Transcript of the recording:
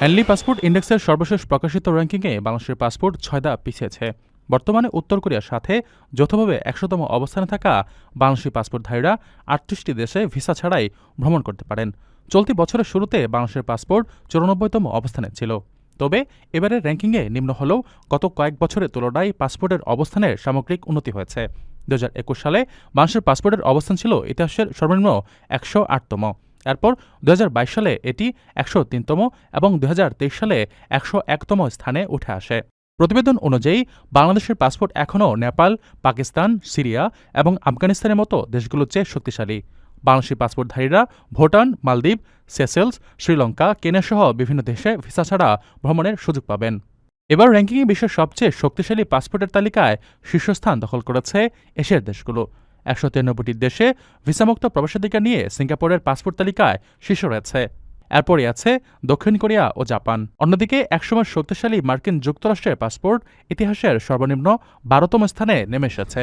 অ্যানলি passport ইন্ডেক্সের সর্বশেষ প্রকাশিত র্যাঙ্কিংয়ে বাংলাদেশের পাসপোর্ট ছয় পিছিয়েছে। বর্তমানে উত্তর কোরিয়ার সাথে যৌথভাবে একশোতম অবস্থানে থাকা বাংলাদেশি পাসপোর্টধারীরা আটত্রিশটি দেশে ভিসা ছাড়াই ভ্রমণ করতে পারেন। চলতি বছরের শুরুতে বাংলাদেশের পাসপোর্ট চুরানব্বইতম অবস্থানে ছিল। তবে এবারের র্যাঙ্কিংয়ে নিম্ন হলেও গত কয়েক বছরের তুলনায় পাসপোর্টের অবস্থানের সামগ্রিক উন্নতি হয়েছে। দু হাজার একুশ সালে বাংলাদেশের পাসপোর্টের অবস্থান ছিল ইতিহাসের সর্বনিম্ন একশো আটতম। এরপর দু হাজার বাইশ সালে এটি একশো তিনতম এবং দু হাজার তেইশ সালে একশো একতম স্থানে উঠে আসে। প্রতিবেদন অনুযায়ী, বাংলাদেশের পাসপোর্ট এখনও নেপাল, পাকিস্তান, সিরিয়া এবং আফগানিস্তানের মতো দেশগুলোর চেয়ে শক্তিশালী। বাংলাদেশি পাসপোর্টধারীরা ভুটান, মালদ্বীপ, সেসেলস, শ্রীলঙ্কা, কেনিয়াসহ বিভিন্ন দেশে ভিসা ছাড়া ভ্রমণের সুযোগ পাবেন। এবার র্যাঙ্কিংয়ে বিশ্বের সবচেয়ে শক্তিশালী পাসপোর্টের তালিকায় শীর্ষস্থান দখল করেছে এশিয়ার দেশগুলো। একশো তিরানব্বইটি দেশে ভিসামুক্ত প্রবেশাধিকার নিয়ে সিঙ্গাপুরের পাসপোর্ট তালিকায় শীর্ষ রয়েছে। এরপরই আছে দক্ষিণ কোরিয়া ও জাপান। অন্যদিকে, একসময় শক্তিশালী মার্কিন যুক্তরাষ্ট্রের পাসপোর্ট ইতিহাসের সর্বনিম্ন বারোতম স্থানে নেমে এসেছে।